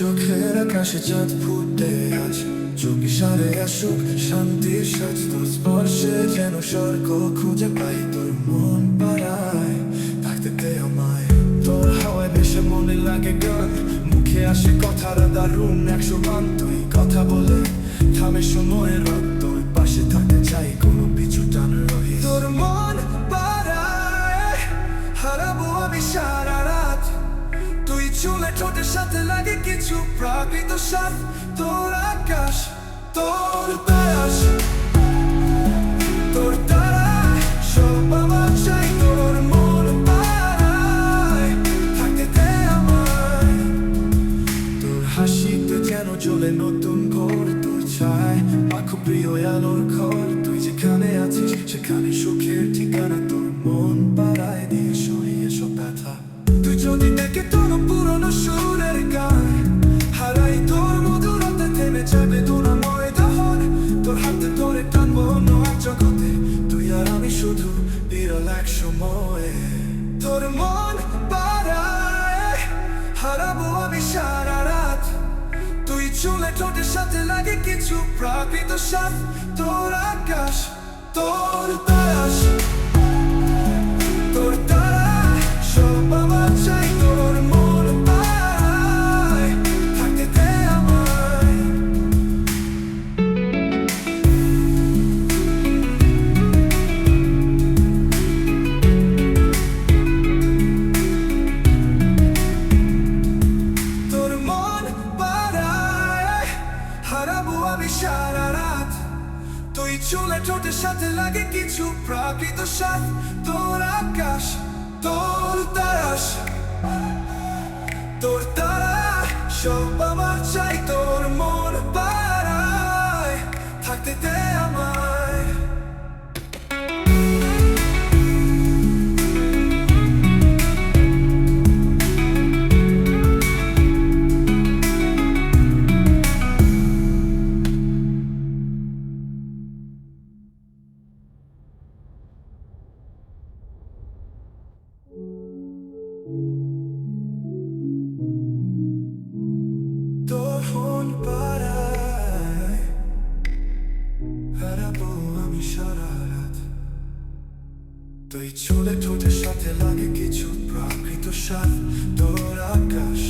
চোখের আকাশে চাঁদ ফুটে আজ চোখে সারে আসুক শান্তির সাজ তোর স্পর্শে যেন স্বর্গ খুঁজে পাই। তোর মন পাড়ায় থাকতে দে আমায়। তোর হাওয়ায় ভেসে মনে লাগে গান। মুখে আসে কথার দারুণ একশো গান তুই কথা বলে থামে সময়ের রথ তোর পাশে থাকতে চাই, কোনো পিছু টান রহি তোর মন পাড়ায় হারাবো আমি সারা রাত। তুই চুলে ঠোঁটের সাথে তোর তারাস তোর তারায় সব আমার চাই, তোর মন পাড়ায় থাকতে দে আমায়। তোর হাসিতে যেন চলে নতুন ঘর তোর ছায়। পাখো প্রিয় আলোর ঘর। শুধু বিরল এক সময়ে। তোর মন পাড়ায় হারাবো আমি সারা রাত। তুই চুলে ঠোঁটের সাথে লাগে কিছু প্রাকৃত সাথ তোর আকাশ, তোর তারাস তুই চুলে ঠোঁটের সাথে লাগে কিছু প্রাকৃত সাথ তোর আকাশ, তোর তারাস তোর তারা, সব চলে ঠোঁটের সাথে লাগে কিছু প্রাকৃত সাত তোর আকাশ